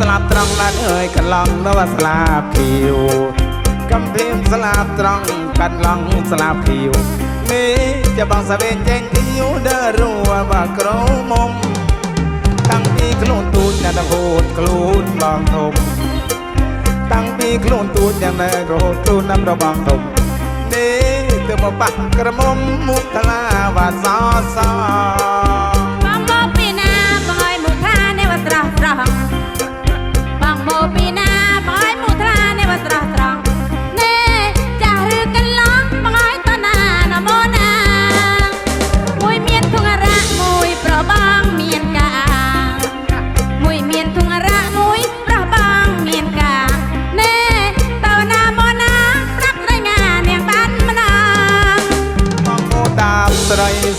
ស្លាប់ត្រង់ណាស់អើយកន្លងនៅស្លាប់ខៀវកំភៀងស្លាប់ត្រង់កន្លងស្លាប់ខៀវនេះจะបងសវេចេញទីយូដើរួបាក្រមុំតាំងពីខ្លួនទូចណាស់ហូតខ្លួនបងធំតាំងពីខ្លួនទូចយ៉ាងណែរហូតខ្លួនណាស់របងធំនេះទៅមកបាក់ក្រមុំមុខថ្លាវាសស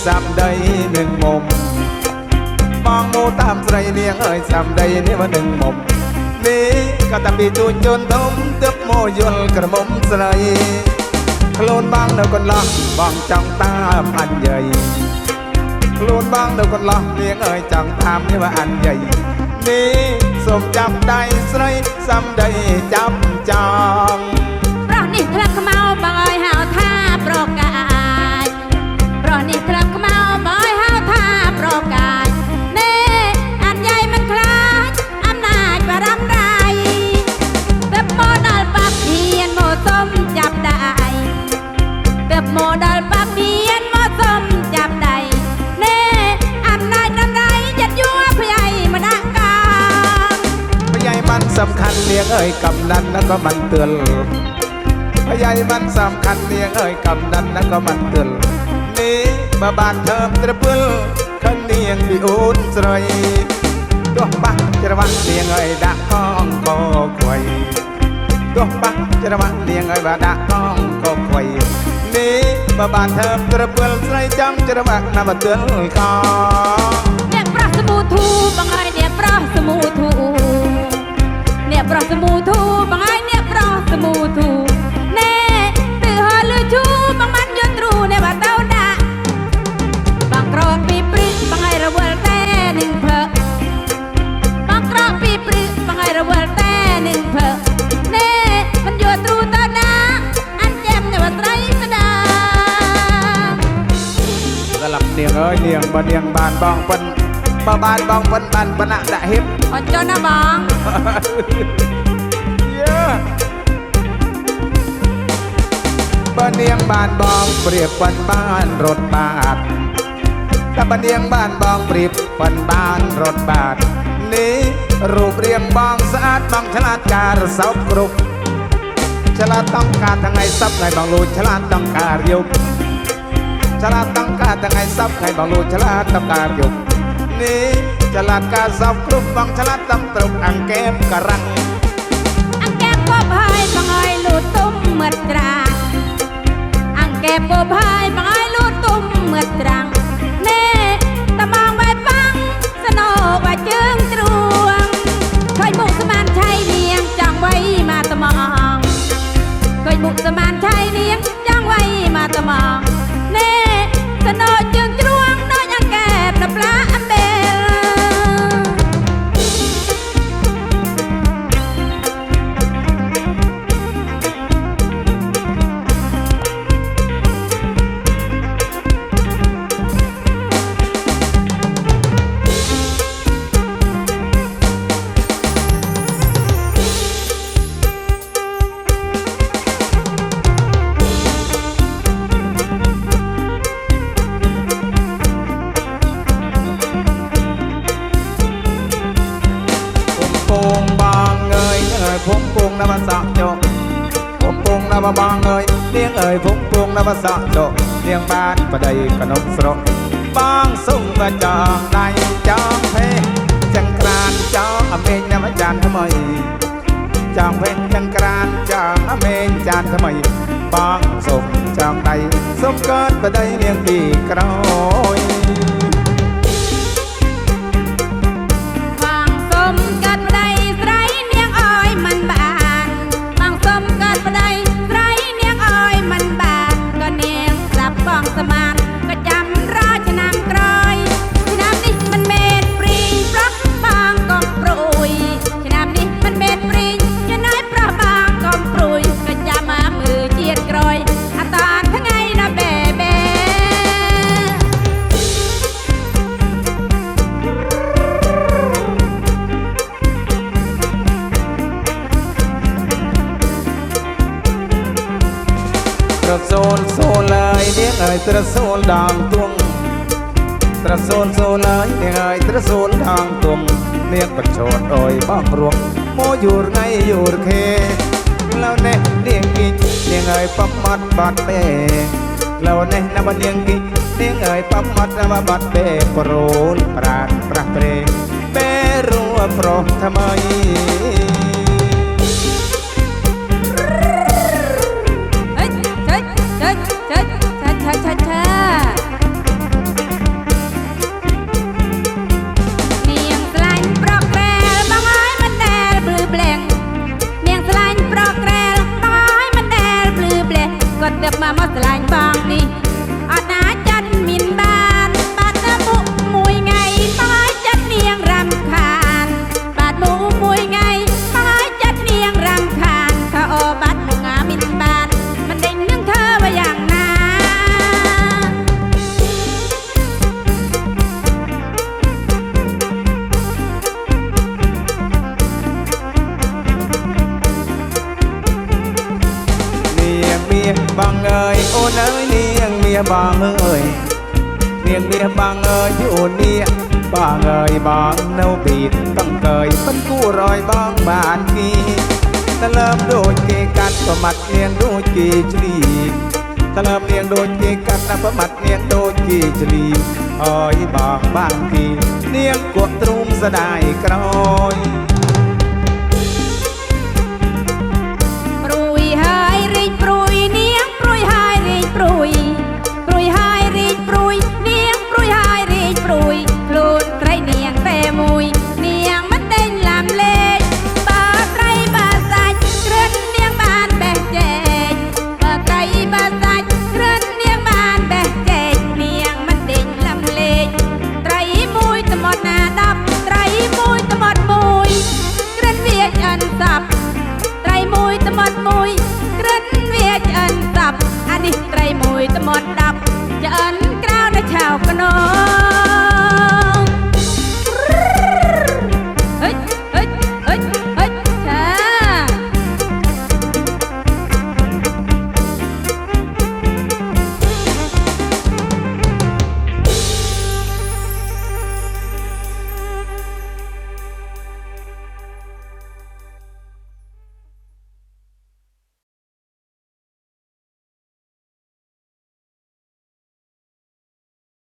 ស្រីសំដីនឹងមុំបងមូតាមស្រីនាងអើយសំដីនេះមកនឹងមុំនេះក៏តាំងពីទូចជន់ធំទើបមកយល់ក្រមុំស្រីខ្លួនបងនៅកន្លោះបងចង់តាមអញ្ញៃខ្លួនបងនៅកន្លោះនាងអើយចង់តាមនេះว่าអញ្ញៃនេះសូមចាប់ដៃស្រីសំដីចាប់ច ำคัญเลี้ยงเอ่ยกำนันแล้วก็มันเตือนพยายมันสำคัญเลี้ยงเอ่ยกำนันแล้วก็มันเตือนนี่มาบานเทิมตระเปื้ลขันเนียงมีอุ่นสรอยตัวปักจะระวังเลี้ยงเอ่ยดักห้องก็ควยตัวปักจะระวังเลี้ยงเอ่ยว่าดักห้องก็ควยนี่มาบานเทิมตระเปื้ลใส่จังจะระวังนำมาเตือนคอ អ្នកប្រោះសមូធូបងអើយអ្នកប្រោះសមូធូ អ្នកប្រុសសមូធូបងឯងអ្នកប្រុសសមូធូណែទៅហលឺឈូបងបានយត់ទ្រូអ្នកបាត់ទៅដាក់បងក្រងពីព្រិចបងឯងរវល់តែនឹងភើបងក្រងពីព្រិចបងឯងរវល់តែនឹងភើណែមិនយត់ទ្រូទៅដាក់អានចាំអ្នកបាត់ត្រីស្ដាស្លាប់នាងអើយនាងបើនាងបានបងប៉ិនបើបានបងប៉ិនបានបណៈដាក់ហៀប ขอเจ้าหน้าบางบ้นเนียงบ้านบองเปรียบวันบ้านรถบาทถ้าบันเนียงบ้านบองเปรียบวันบ้านรถบาท นี้รูปเรียงบองสะอาดบองฉลาดการสับกรุบฉลาดต้องการทางไงซับไงบองรู้ฉลาดต้องการยุบฉลาดต้องการทางไงซับไงบองรู้ฉลาดต้องการยุบ ទេចល័តកាសោគ្រប់បងឆ្លាតតាមត្រុកអង្កែបការ៉ាំងអង្កែបបបហើយបងអើយលូតទុំមត់ត្រាអង្កែបបបហើយបងអើយលូតទុំមត់ត្រាំង ភុំពងណាបសាចុកភុំពងណាបបងអើយនាងអើយភុំពងណាបសាចុកនាងបានប្តីកណុកស្រុកបងសុំតែចងដៃចងភេចង្ក្រានចងអមេញណាមចានថ្មីចងភេចង្ក្រានចងអមេញចានថ្មីបងសុំចងដៃសុំកើតប្តីនាងពីក្រោយ អើយត្រសូលដងទួងត្រសូលសូលអើយនាងអើយត្រសូលដងទួងនាងបញ្ឆោតអើយបងរួងមកយូរថ្ងៃយូរខេឡៅនេះនាងគិចនាងអើយបំមាត់បាត់ពេឡៅនេះណាបនាងគិចនាងអើយបំមាត់ណាបបាត់ពេប្រូនប្រាណប្រាស់ព្រេពេរួប្រុសថ្មីเមាសបងអើយអូនអើយនាងមាសបងអើយនាងមាសបងអើយអូននាងបងអើយបងនៅពីកំកើយមិនគួររយបងបានគេតលើមដូចគេកាត់ប្រមាត់នាងដូចគេជ្រីតលើមនាងដូចគេកាត់ប្រមាត់នាងដូចគេជ្រីអើយបងបានគេនាងគក់ទ្រូងស្ដាយក្រោយ